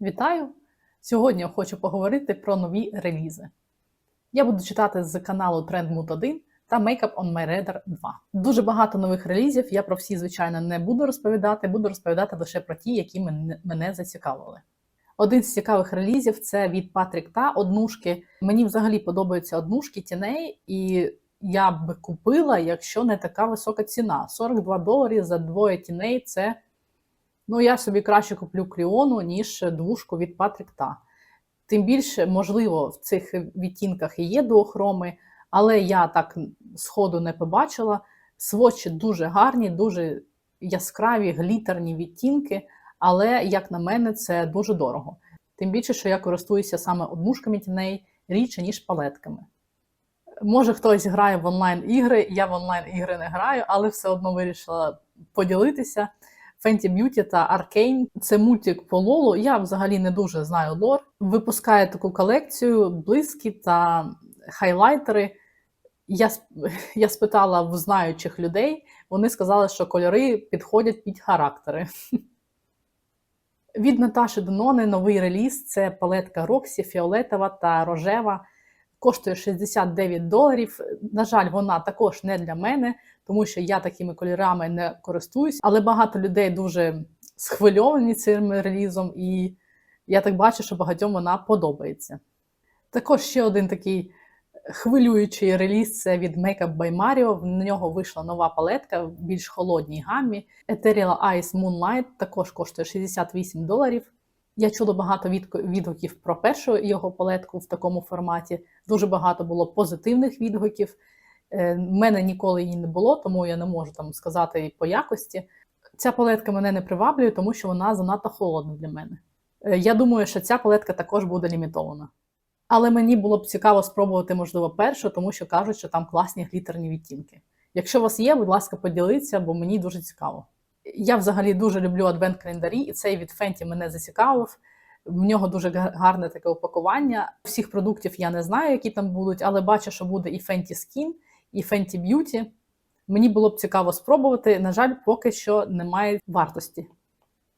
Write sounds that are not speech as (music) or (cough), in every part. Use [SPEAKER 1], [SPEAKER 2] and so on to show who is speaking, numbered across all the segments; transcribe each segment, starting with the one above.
[SPEAKER 1] Вітаю! Сьогодні я хочу поговорити про нові релізи. Я буду читати з каналу Trendmood 1 та Makeup on My Radar 2. Дуже багато нових релізів. Я про всі, звичайно, не буду розповідати, буду розповідати лише про ті, які мене, зацікавили. Один з цікавих релізів це від Patrick та однушки. Мені взагалі подобаються однушки тіней, і я б купила, якщо не така висока ціна. 42 долари за двоє тіней це. Ну, я собі краще куплю Кріону, ніж двушку від Patrick та. Тим більше, можливо, в цих відтінках і є дуохроми, але я так сходу не побачила. Свочі дуже гарні, дуже яскраві, глітерні відтінки, але, як на мене, це дуже дорого. Тим більше, що я користуюся саме однушками тіней рідше, ніж палетками. Може, хтось грає в онлайн-ігри, я в онлайн-ігри не граю, але все одно вирішила поділитися. Fenty Beauty та Arcane – це мультик по Лолу. Я взагалі не дуже знаю лор. Випускає таку колекцію блиски та хайлайтери. Я (laughs) я спитала в знаючих людей, вони сказали, що кольори підходять під характери. (laughs) Від Наташі Донони новий реліз це палетка Роксі, фіолетова та рожева. Коштує 69 доларів. На жаль, вона також не для мене, тому що я такими кольорами не користуюсь, але багато людей дуже схвильовані цим релізом, і я так бачу, що багатьом вона подобається. Також ще один такий хвилюючий реліз це від Makeup by Mario. В нього вийшла нова палетка в більш холодній гаммі. Ethereal Ice Moonlight також коштує 68 доларів. Я чула багато відгуків про першу його палетку в такому форматі. Дуже багато було позитивних відгуків. У мене ніколи її не було, тому я не можу там сказати по якості. Ця палетка мене не приваблює, тому що вона занадто холодна для мене. Я думаю, що ця палетка також буде лімітована. Але мені було б цікаво спробувати, можливо, першу, тому що кажуть, що там класні глітерні відтінки. Якщо у вас є, будь ласка, поділіться, бо мені дуже цікаво. Я взагалі дуже люблю адвент-календарі, і цей від Fenty мене зацікавив. В нього дуже гарне таке упакування. Всіх продуктів я не знаю, які там будуть, але бачу, що буде і Fenty Skin, і Beauty. Мені було б цікаво спробувати. На жаль, поки що немає вартості.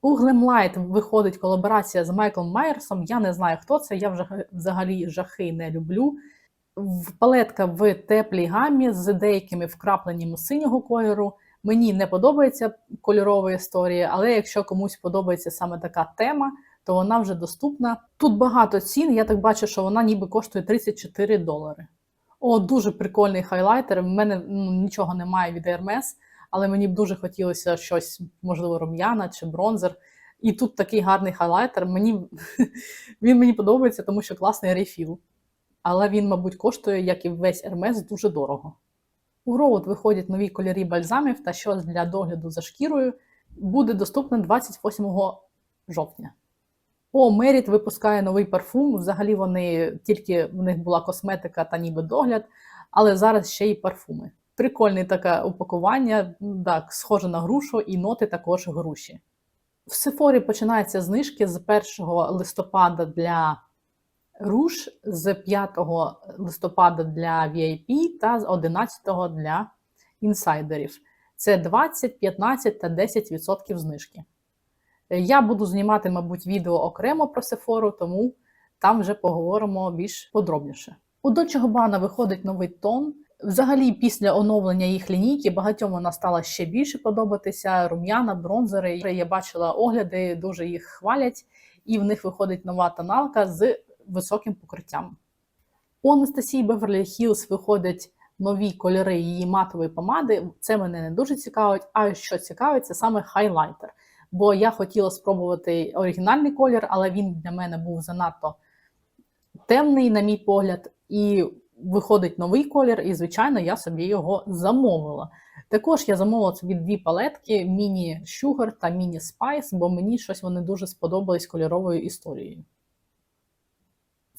[SPEAKER 1] У Glamlight виходить колаборація з Майклом Майерсом. Я не знаю, хто це. Я вже взагалі жахи не люблю. Палетка в теплій гамі з деякими вкрапленнями синього кольору. Мені не подобається кольорова історія, але якщо комусь подобається саме така тема, то вона вже доступна. Тут багато цін, я так бачу, що вона ніби коштує 34 долари. О, дуже прикольний хайлайтер. У мене ну, нічого немає від Hermes, але мені б дуже хотілося щось, можливо, рум'яна чи бронзер. І тут такий гарний хайлайтер. Мені, (laughs) Він мені подобається, тому що класний рефіл. Але він, мабуть, коштує, як і весь Hermes, дуже дорого. У Роуд виходять нові кольорі бальзамів та щось для догляду за шкірою. Буде доступно 28 жовтня. О, Меріт випускає новий парфум. Взагалі вони тільки в них була косметика та ніби догляд, але зараз ще й парфуми. Прикольне таке упакування, так, схоже на грушу, і ноти також груші. В Сефорі починаються знижки з 1 листопада для руш, з 5 листопада для VIP та з 11 для інсайдерів. Це 20, 15 та 10% знижки. Я буду знімати, мабуть, відео окремо про Сефору, тому там вже поговоримо більш подробніше. У Dolce Gabbana виходить новий тон. Взагалі, після оновлення їх лінійки багатьом вона стала ще більше подобатися. Рум'яна, бронзери. Я бачила огляди, дуже їх хвалять, і в них виходить нова тоналка з високим покриттям. У Анастасії Беверлі Хілс виходять нові кольори її матової помади. Це мене не дуже цікавить. А що цікавить, це саме хайлайтер. Бо я хотіла спробувати оригінальний колір, але він для мене був занадто темний, на мій погляд, і виходить новий колір, і, звичайно, я собі його замовила. Також я замовила собі дві палетки: Міні Sugar та Міні Spice, бо мені щось вони дуже сподобались кольоровою історією.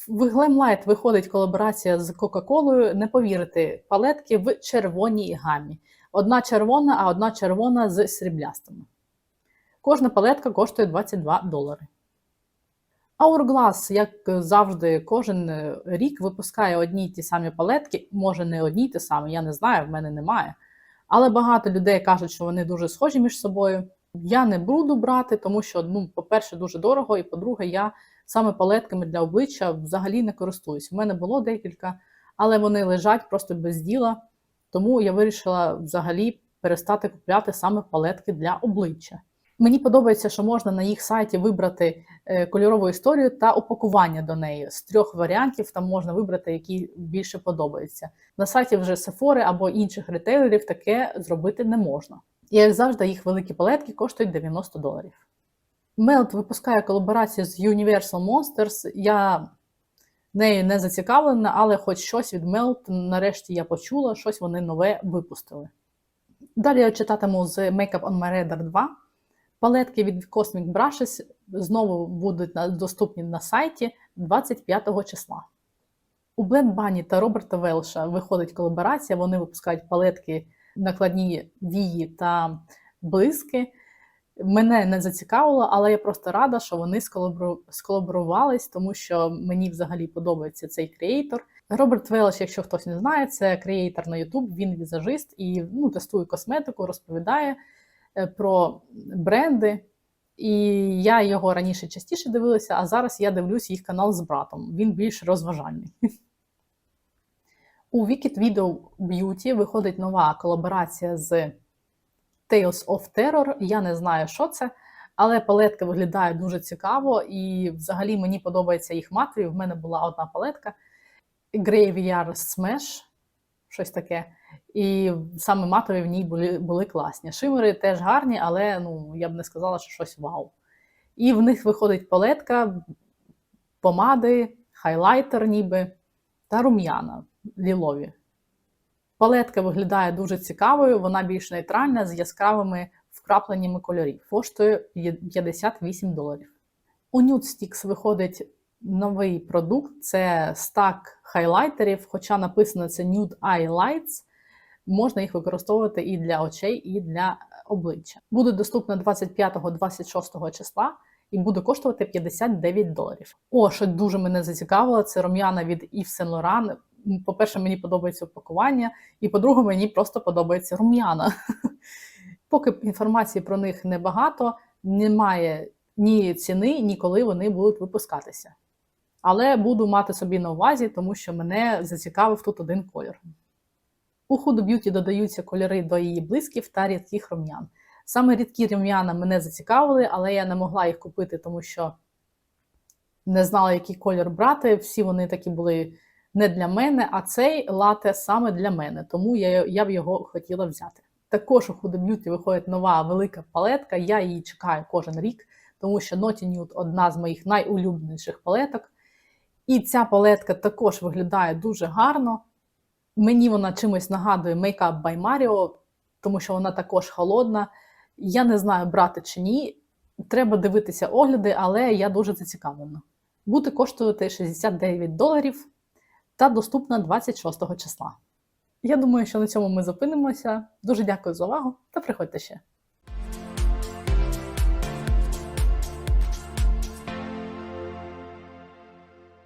[SPEAKER 1] В Glamlight виходить колаборація з Кока-Колою. Не повірите, палетки в червоній гамі. Одна червона, а одна червона з сріблястими. Кожна палетка коштує 22 долари. Hourglass, як завжди, кожен рік випускає одні й ті самі палетки, може не одні й ті самі, я не знаю, в мене немає. Але багато людей кажуть, що вони дуже схожі між собою. Я не буду брати, тому що, ну, по-перше, дуже дорого, і по-друге, я саме палетками для обличчя взагалі не користуюсь. У мене було декілька, але вони лежать просто без діла. Тому я вирішила взагалі перестати купляти саме палетки для обличчя. Мені подобається, що можна на їх сайті вибрати е, кольорову історію та упакування до неї. З трьох варіантів там можна вибрати, які більше подобаються. На сайті вже Sephora або інших ретейлерів таке зробити не можна. І як завжди, їх великі палетки коштують 90 доларів. Melt випускає колаборацію з Universal Monsters. Я нею не зацікавлена, але хоч щось від Melt нарешті я почула, щось вони нове випустили. Далі я читатиму з Makeup on My Radar 2. Палетки від Cosmic Brushes знову будуть доступні на сайті 25 числа. У Blend Bunny та Роберта Велша виходить колаборація. Вони випускають палетки накладні вії та блиски. Мене не зацікавило, але я просто рада, що вони сколаборувались, тому що мені взагалі подобається цей креатор. Роберт Велш, якщо хтось не знає, це креатор на YouTube, він візажист і ну, тестує косметику, розповідає е, про бренди. І я його раніше частіше дивилася, а зараз я дивлюсь їх канал з братом. Він більш розважальний. У Wicked Video Beauty виходить нова колаборація з Tales of Terror. Я не знаю, що це, але палетка виглядає дуже цікаво, і взагалі мені подобається їх матові. В мене була одна палетка Graveyard Smash, щось таке. І саме матові в ній були, були класні. Шимери теж гарні, але ну, я б не сказала, що щось вау. І в них виходить палетка, помади, хайлайтер ніби та рум'яна лілові. Палетка виглядає дуже цікавою, вона більш нейтральна з яскравими вкрапленнями кольорів. Коштує 58 доларів. У Nude Sticks виходить новий продукт це стак хайлайтерів, хоча написано це Nude Eye Lights. Можна їх використовувати і для очей, і для обличчя. Буде доступно 25-26 числа і буде коштувати 59 доларів. О, що дуже мене зацікавило, це рум'яна від Yves Saint Laurent. По-перше, мені подобається упакування, і по-друге, мені просто подобається рум'яна. (laughs) Поки інформації про них небагато, немає ні ціни, ні коли вони будуть випускатися. Але буду мати собі на увазі, тому що мене зацікавив тут один колір. У Huda Beauty додаються кольори до її блисків та рідких рум'ян. Саме рідкі рум'яна мене зацікавили, але я не могла їх купити, тому що не знала, який колір брати. Всі вони такі були не для мене, а цей лате саме для мене, тому я, я б його хотіла взяти. Також у Huda виходить нова велика палетка. Я її чекаю кожен рік, тому що Naughty Nude одна з моїх найулюбленіших палеток. І ця палетка також виглядає дуже гарно. Мені вона чимось нагадує Makeup by Mario, тому що вона також холодна. Я не знаю, брати чи ні. Треба дивитися огляди, але я дуже зацікавлена. Буде коштувати 69 доларів та доступна 26 числа. Я думаю, що на цьому ми зупинимося. Дуже дякую за увагу та приходьте ще.